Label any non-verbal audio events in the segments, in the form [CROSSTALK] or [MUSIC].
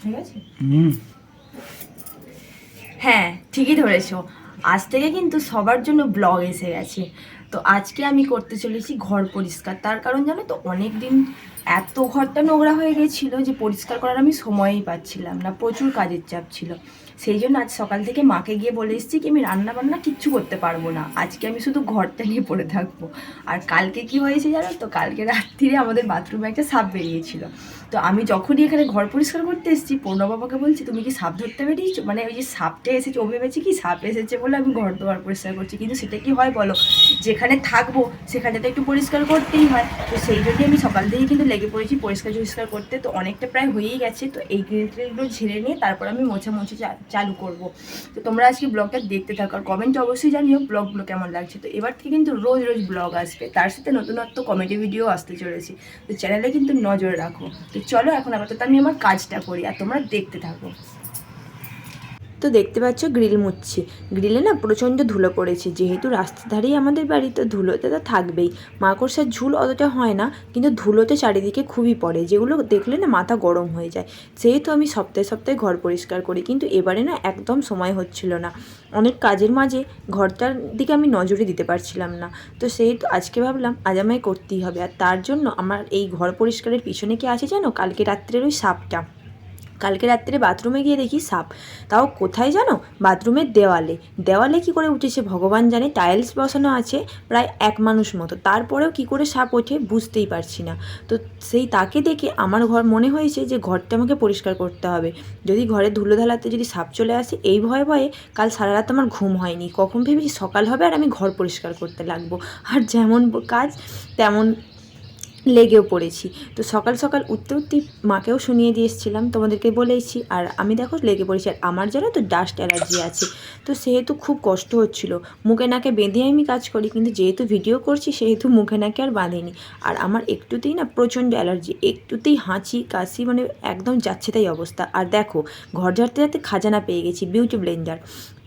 ঠিক আছে? হ্যাঁ ঠিকই ধরেছো। আজ থেকে কিন্তু সবার জন্য ব্লগ এসে গেছে। তো আজকে আমি করতে চলেছি ঘর পরিষ্কার। তার কারণ জানো তো অনেক দিন এত ঘরটা নোংরা হয়ে গেছিল যে পরিষ্কার করার আমি সময়ই পাচ্ছিলাম না, প্রচুর কাজের চাপ ছিল। সেই জন্য আজ সকাল থেকে মাকে গিয়ে বলে এসেছি কি, আমি রান্না বান্না কিচ্ছু করতে পারব না, আজকে আমি শুধু ঘরটা নিয়ে পড়ে থাকব। আর কালকে কি হয়েছে জানো তো, কালকে রাত্রিরে আমাদের বাথরুমে একটা সাপ বেরিয়েছিল। তো আমি যখনই এখানে ঘর পরিষ্কার করতে এসেছি পূর্ণ বাবাকে বলছি, তুমি কি সাপ ধরতে বেরিয়েছো? মানে ওই যে সাপটা এসেছে, ও ভেবেছে কি, সাপ এসেছে বলে আমি ঘর দোয়ার পরিষ্কার করছি। কিন্তু সেটা কি হয় বলো, যেখানে থাকব সেখানে তো একটু পরিষ্কার করতেই হয়। তো সেই জন্যই আমি সকাল থেকেই কিন্তু লেগে পড়েছি, পরিষ্কার টরিষ্কার করতে, তো অনেকটা প্রায় হয়েই গেছে। তো এই গ্রিলগুলো ঝেড়ে নিয়ে তারপর আমি মোছামুছি চালু করব। তো তোমরা আজকে ব্লগটা দেখতে থাকো আর কমেন্টে অবশ্যই জানিও ব্লগগুলো কেমন লাগছে। তো এবার থেকে কিন্তু রোজ রোজ ব্লগ আসবে। তার সাথে নতুনত্ব কমেডি ভিডিও আসতে চলেছে। তো চ্যানেলে কিন্তু নজর রাখো। তো চলো এখন আপাতত আমি আমার কাজটা করি আর তোমরা দেখতে থাকো। তো দেখতে পাচ্ছ গ্রিল মুচ্ছি গ্রিলে না প্রচণ্ড ধুলো পড়েছে। যেহেতু রাস্তার ধারেই আমাদের বাড়ি, তো ধুলোতে তো থাকবেই। মাকড়সার ঝুল অতটা হয় না, কিন্তু ধুলোতে চারিদিকে খুবই পড়ে। যেগুলো দেখলে না মাথা গরম হয়ে যায়। সেহেতু আমি সপ্তাহে সপ্তাহে ঘর পরিষ্কার করি, কিন্তু এবারে না একদম সময় হচ্ছিল না। অনেক কাজের মাঝে ঘরটার দিকে আমি নজরে দিতে পারছিলাম না। তো সেহেতু আজকে ভাবলাম, আজ আমায় করতেই হবে। আর তার জন্য আমার এই ঘর পরিষ্কারের পিছনে কি আছে জানো? কালকে রাত্রের ওই সাপটা। কালকে রাত্রে বাথরুমে গিয়ে দেখি সাপ। তাও কোথায় জানো? বাথরুমের দেওয়ালে। দেওয়ালে কি করে উঠেছে ভগবান জানে, টাইলস বসানো আছে প্রায় এক মানুষ মতো। তারপরেও কি করে সাপ ওঠে বুঝতেই পারছি না। তো সেই তাকে দেখে আমার ঘর মনে হয়েছে যে ঘরটা আমাকে পরিষ্কার করতে হবে। যদি ঘরে ধুলো ধালাতে যদি সাপ চলে আসে, এই ভয়ে ভয়ে কাল সারা রাত আমার ঘুম হয়নি। কখন ভেবেছি সকাল হবে আর আমি ঘর পরিষ্কার করতে লাগবো। আর যেমন কাজ, তেমন লেগেও পড়েছি। তো সকাল সকাল উঠতে উঠতেই মাকেও শুনিয়ে দিয়ে এসেছিলাম, তোমাদেরকে বলেইছি, আর আমি দেখো লেগে পড়েছি, আর আমার জানো তো ডাস্ট অ্যালার্জি আছে। তো সেহেতু খুব কষ্ট হচ্ছিল। মুখে নাকে বেঁধে আমি কাজ করি, কিন্তু যেহেতু ভিডিও করছি, সেহেতু মুখে নাকে আর বাঁধেনি। আর আমার একটুতেই না প্রচণ্ড অ্যালার্জি একটুতেই হাঁচি, কাশি মানে একদম যাচ্ছে তাই অবস্থা। আর দেখো, ঘর ঝাড়তে যাতে খাজানা পেয়ে গেছি বিউটি ব্লেন্ডার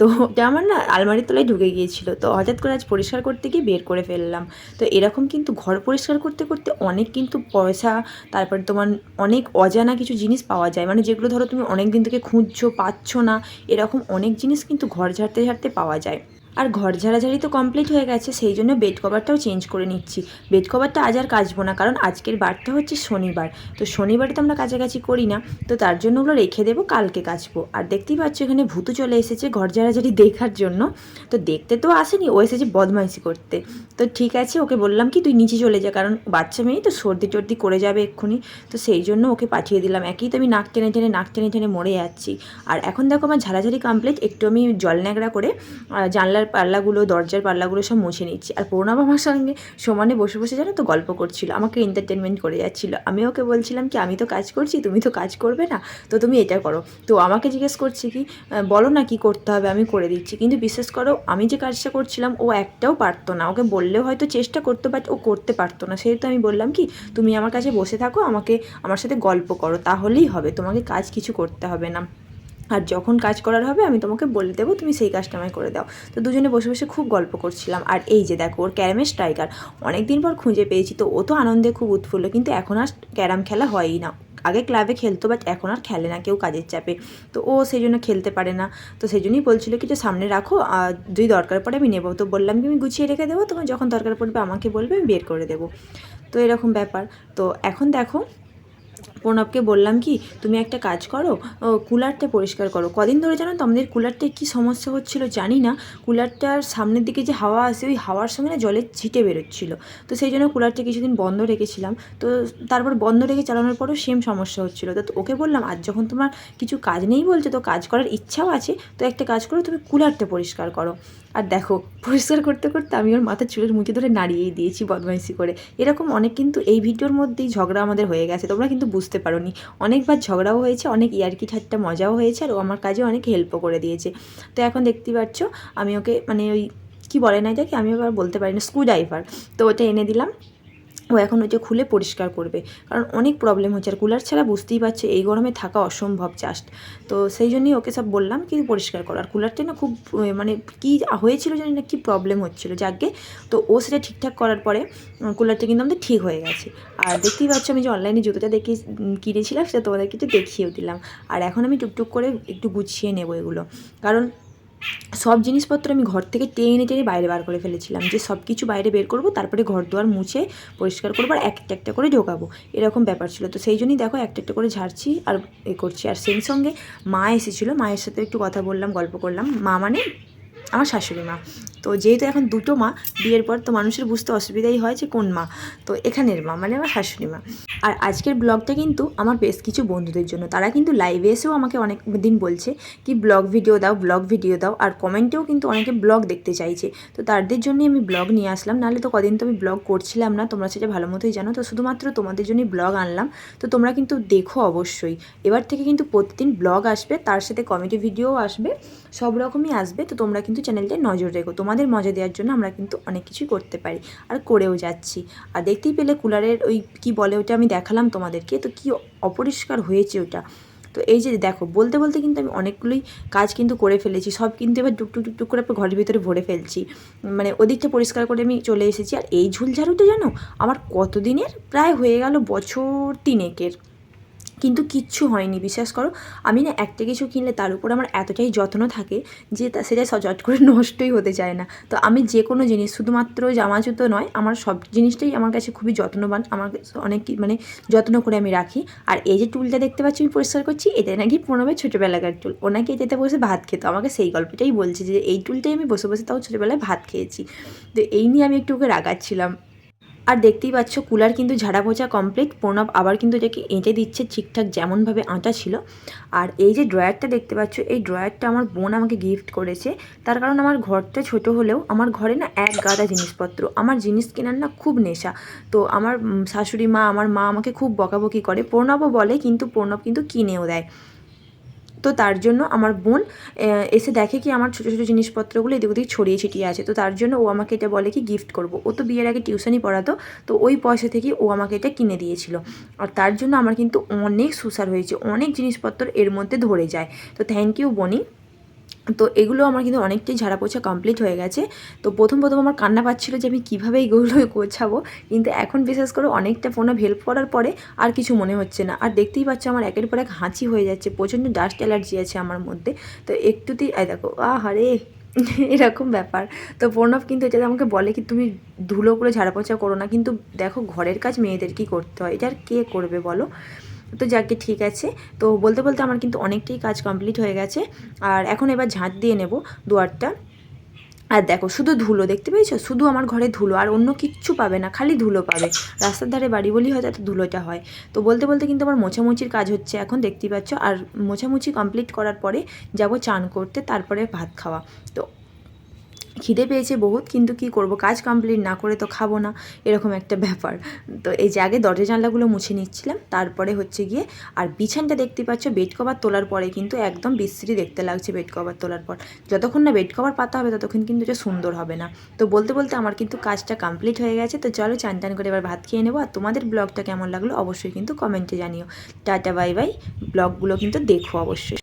তো ওটা আমার না আলমারির তলায় ঢুকে গিয়েছিল। তো হঠাৎ করে আজ পরিষ্কার করতে গিয়ে বের করে ফেললাম। তো এরকম কিন্তু ঘর পরিষ্কার করতে করতে অনেক কিন্তু পয়সা, তারপরে তোমার অনেক অজানা কিছু জিনিস পাওয়া যায়। মানে যেগুলো ধরো তুমি অনেক দিন থেকে খুঁজছো, পাচ্ছ না, এরকম অনেক জিনিস কিন্তু ঘর ঝাড়তে ঝাড়তে পাওয়া যায়। আর ঘর ঝাড়াঝাড়ি তো কমপ্লিট হয়ে গেছে সেই জন্য বেড কভারটাও চেঞ্জ করে নিচ্ছি। বেড কভারটা আজ আর কাচবো না কারণ আজকের বারটা হচ্ছে শনিবার। তো শনিবারে তো আমরা কাছাকাছি করি না তো তার জন্য ওগুলো রেখে দেবো কালকে কাচবো। আর দেখতেই পাচ্ছ এখানে ভূতু চলে এসেছে ঘর ঝাড়াঝাড়ি দেখার জন্য। তো দেখতে তো আসেনি ও এসেছে বদমাইশি করতে। তো ঠিক আছে ওকে বললাম কি তুই নিচে চলে যা কারণ বাচ্চা মেয়ে তো সর্দি টর্দি করে যাবে এক্ষুনি। তো সেই জন্য ওকে পাঠিয়ে দিলাম। একই তো আমি নাক টেনে টেনে নাক টেনে টেনে মরে যাচ্ছি। আর এখন দেখো আমার ঝাড়াঝাড়ি কমপ্লিট একটু আমি জল ন্যাকড়া করে আহ, জানলার পাল্লাগুলো, দরজার পাল্লাগুলো সব মুছে নিচ্ছি। আর প্রণব আমার সঙ্গে সমানে বসে বসে জানো তো গল্প করছিল, আমাকে এন্টারটেনমেন্ট করে যাচ্ছিল। আমি ওকে বলছিলাম কি, আমি তো কাজ করছি, তুমি তো কাজ করবে না? তো তুমি এটা করো। তো আমাকে জিজ্ঞেস করছি কি বলো না কি করতে হবে, আমি করে দিচ্ছি। কিন্তু বিশেষ করো, আমি যে কাজটা করছিলাম, ও একটাও পারতো না। ওকে বললেও হয়তো চেষ্টা করতো বাট ও করতে পারতো না। সেহেতু আমি বললাম কি, তুমি আমার কাছে বসে থাকো, আমাকে, আমার সাথে গল্প করো, তাহলেই হবে। তোমাকে কাজ কিছু করতে হবে না। আর যখন কাজ করার হবে, আমি তোমাকে বলে দেবো, তুমি সেই কাজটা আমায় করে দাও। তো দুজনে বসে বসে খুব গল্প করছিলাম। আর এই যে দেখো, ওর ক্যারামের স্ট্রাইকার। অনেক দিন পর খুঁজে পেয়েছি, তো ও তো আনন্দে খুব উৎফুল্ল, কিন্তু এখন আর ক্যারাম খেলা হয়ই না। আগে ক্লাবে খেলতো বাট এখন আর খেলে না কেউ কাজের চাপে। তো ও সেই জন্য খেলতে পারে না। তো সেই জন্যই বলছিল কি যে, সামনে রাখো, আর যদি দরকার পড়ে আমি নেব। তো বললাম কি, আমি গুছিয়ে রেখে দেবো, তোমার যখন দরকার পড়বে আমাকে বলবে, আমি বের করে দেবো। তো এরকম ব্যাপার। তো এখন দেখো প্রণবকে বললাম কি, তুমি একটা কাজ করো কুলারটা পরিষ্কার করো। কদিন ধরে জানো তো আমাদের কুলারটা কী সমস্যা হচ্ছিল জানি না। কুলারটার সামনের দিকে যে হাওয়া আসে, ওই হাওয়ার সঙ্গে না জলের ছিটে বেরোচ্ছিল। তো সেই জন্য কুলারটা কিছুদিন বন্ধ রেখেছিলাম। তো তারপর বন্ধ রেখে চালানোর পরও সেম সমস্যা হচ্ছিল। তো ওকে বললাম, আজ যখন তোমার কিছু কাজ নেই বলছে, তো কাজ করার ইচ্ছাও আছে, তো একটা কাজ করো, তুমি কুলারটা পরিষ্কার করো। আর দেখো, পরিষ্কার করতে করতে আমি ওর মাথার চুলের মুখে ধরে নাড়িয়েই দিয়েছি বদমাইশি করে। এরকম অনেক কিন্তু এই ভিডিওর মধ্যেই ঝগড়া আমাদের হয়ে গেছে। তোমরা কিন্তু বুঝতে পারোনি। অনেকবার ঝগড়াও হয়েছে, অনেক ইয়ারকি ঠাট্টা মজাও হয়েছে, আর ও আমার কাজে অনেক হেল্পও করে দিয়েছে। তো এখন দেখতেই পাচ্ছ, আমি ওকে মানে ওই কী বলে না এটাকে? আমি আবার বলতে পারি না স্ক্রু ড্রাইভার তো ওটা এনে দিলাম। ও এখন ওই যে খুলে পরিষ্কার করবে। কারণ অনেক প্রবলেম হচ্ছে আর কুলার ছাড়া বুঝতেই পারছে, এই গরমে থাকা অসম্ভব জাস্ট তো সেই জন্যই ওকে সব বললাম কি পরিষ্কার কর। আর কুলারটা না খুব মানে কী হয়েছিল জানি না, কী প্রবলেম হচ্ছিল যাকে তো ও সেটা ঠিকঠাক করার পরে কুলারটা কিন্তু আমাদের ঠিক হয়ে গেছে। আর দেখতেই পাচ্ছ আমি যে অনলাইনে জুতোটা দেখে কিনেছিলাম, সেটা তোমাদেরকে একটু দেখিয়েও দিলাম। আর এখন আমি টুকটুক করে একটু গুছিয়ে নেব এগুলো। কারণ সব জিনিসপত্র আমি ঘর থেকে টেনে টেনে বাইরে বার করে ফেলেছিলাম। যে সব কিছু বাইরে বের করব, তারপরে ঘর দুয়ার মুছে পরিষ্কার করব আর একটা একটা করে ঢোকাবো। এরকম ব্যাপার ছিল। তো সেই জন্যই দেখো একটা একটা করে ঝাড়ছি আর এ করছি। আর সেই সঙ্গে মা এসেছিল। মায়ের সাথে একটু কথা বললাম, গল্প করলাম। মা মানে আমার শাশুড়ি মা। তো যেহেতু এখন দুটো মা, বিয়ের পর তো মানুষের বুঝতে অসুবিধাই হয় যে কোন মা। তো এখানের মা মানে আমার শাশুড়ি মা। আর আজকের ব্লগটা কিন্তু আমার বেশ কিছু বন্ধুদের জন্য। তারা কিন্তু লাইভে এসেও আমাকে অনেক দিন বলছে কি, ব্লগ ভিডিও দাও, ব্লগ ভিডিও দাও। আর কমেন্টেও কিন্তু অনেকে ব্লগ দেখতে চাইছে। তো তাদের জন্যই আমি ব্লগ নিয়ে আসলাম। নাহলে তো কদিন তো আমি ব্লগ করছিলাম না। তোমরা সেটা ভালো মতোই জানো। তো শুধুমাত্র তোমাদের জন্যই ব্লগ আনলাম। তো তোমরা কিন্তু দেখো অবশ্যই। এবার থেকে কিন্তু প্রতিদিন ব্লগ আসবে। তার সাথে কমেডি ভিডিও আসবে। সব রকমই আসবে, তো তোমরা কিন্তু চ্যানেলটায় নজর রেখো। তোমাদের মজা দেওয়ার জন্য আমরা কিন্তু অনেক কিছুই করতে পারি, আর করেও যাচ্ছি। আর দেখতেই পেলে কুলারের ওই কি বলে ওটা আমি দেখালাম তোমাদেরকে, তো কি অপরিষ্কার হয়েছে ওটা। তো এই যে দেখো, বলতে বলতে কিন্তু আমি অনেকগুলোই কাজ কিন্তু করে ফেলেছি, সব কিন্তু এবার টুকটুক টুকটুক করে ঘরের ভিতরে ভরে ফেলছি। মানে ওদিকটা পরিষ্কার করে আমি চলে এসেছি, আর এই ঝুলঝাড়ুটা জানো, আমার কতদিনের? প্রায় হয়ে গেল বছর তিনেকের। কিন্তু কিচ্ছু হয়নি, বিশ্বাস করো। আমি না একটা কিছু কিনলে তার উপর আমার এতটাই যত্ন থাকে যে সেটা সচট করে [LAUGHS] নষ্টই হতে চায় না। তো আমি যে কোনো জিনিস, শুধুমাত্র জামা জুতো নয়, আমার সব জিনিসটাই আমার কাছে খুবই যত্নবান, আমার অনেক মানে যত্ন করে আমি রাখি। আর এই যে টুলটা দেখতে পাচ্ছি, আমি পরিষ্কার করছি এটা নাকি প্রণবের ছোটোবেলাকার টুল ওনাকে নাকি এটাতে বসে ভাত খেতো। আমাকে সেই গল্পটাই বলছে যে, এই টুলটাই আমি বসে বসে তাও ছোটোবেলায় ভাত খেয়েছি। তো এই নিয়ে আমি একটু ওকে রাগাচ্ছিলাম। আর দেখতেই পাচ্ছ কুলার কিন্তু ঝাড়া পোছা কমপ্লিট প্রণব আবার কিন্তু এটাকে এঁটে দিচ্ছে ঠিকঠাক যেমনভাবে আঁটা ছিল। আর এই যে ড্রয়ারটা দেখতে পাচ্ছ, এই ড্রয়ারটা আমার বোন আমাকে গিফট করেছে। তার কারণ আমার ঘরটা ছোট হলেও আমার ঘরে না এক গাদা জিনিসপত্র। আমার জিনিস কেনার না খুব নেশা। তো আমার শাশুড়ি মা, আমার মা আমাকে খুব বকাবকি করে। প্রণবও বলে, কিন্তু প্রণব কিন্তু কিনেও দেয়। তো তার জন্য আমার বোন এসে দেখে কি আমার ছোটো ছোটো জিনিসপত্রগুলো এদিক ওদিক ছড়িয়ে ছিটিয়ে আছে। তো তার জন্য ও আমাকে এটা বলে কি গিফট করব। ও তো বিয়ের আগে টিউশনই পড়াতো, তো ওই পয়সা থেকে ও আমাকে এটা কিনে দিয়েছিল। আর তার জন্য আমার কিন্তু অনেক সুসার হয়েছে, অনেক জিনিসপত্র এর মধ্যে ধরে যায়। তো থ্যাংক ইউ বনি। তো এগুলো আমার কিন্তু অনেকটাই ঝাড়া পোছা কমপ্লিট হয়ে গেছে। তো প্রথম প্রথম আমার কান্না পাচ্ছিলো যে আমি কীভাবে এইগুলো [LAUGHS] গোছাবো। কিন্তু এখন বিশেষ করে অনেকটা ফোনে হেল্প করার পরে আর কিছু মনে হচ্ছে না। আর দেখতেই পাচ্ছ আমার একের পর এক হাঁচি হয়ে যাচ্ছে, প্রচণ্ড ডাস্ট অ্যালার্জি আছে আমার মধ্যে। তো একটুতেই দেখো আহারে [LAUGHS] এরকম ব্যাপার। তো প্রণব কিন্তু এটা আমাকে বলে কি, তুমি ধুলোগুলো ঝাড়া পোছা করো না। কিন্তু দেখো ঘরের কাজ মেয়েদেরকেই করতে হয়? এটা আর কে করবে বলো? তো যাকে ঠিক আছে। তো বলতে বলতে আমার কিন্তু অনেকটাই কাজ কমপ্লিট হয়ে গেছে। আর এখন এবার ঝাঁট দিয়ে নেব দুয়ারটা। আর দেখো, শুধু ধুলো, দেখতে পেয়েছ? শুধু আমার ঘরে ধুলো, আর অন্য কিচ্ছু পাবে না, খালি ধুলো পাবে। রাস্তার ধারে বাড়ি বলি হয়তো এত ধুলোটা হয়। তো বলতে বলতে কিন্তু আমার মোছামুছির কাজ হচ্ছে এখন, দেখতেই পাচ্ছ। আর মোছামুছি কমপ্লিট করার পরে যাব চান করতে, তারপরে ভাত খাওয়া। তো খিদে পেয়েছে বহুত, কিন্তু কি করব? কাজ কমপ্লিট না করে তো খাব না, এরকম একটা ব্যাপার। তো এই যে আগে দরজা জানলাগুলো মুছে নিচ্ছিলাম, তারপরে হচ্ছে গিয়ে, আর বিছানটা দেখতে পাচ্ছ বেড কভার তোলার পরে কিন্তু একদম বিশ্রী দেখতে লাগছে বেড কভার তোলার পর। যতক্ষণ না বেড কভার পাতা হবে, ততক্ষণ কিন্তু এটা সুন্দর হবে না। তো বলতে বলতে আমার কিন্তু কাজটা কমপ্লিট হয়ে গেছে, তো চলো চান টান করে এবার ভাত খেয়ে নেব, আর তোমাদের ব্লগটা কেমন লাগল অবশ্যই কিন্তু কমেন্টে জানিও। টাটা বাই বাই ব্লগগুলো কিন্তু দেখো অবশ্যই।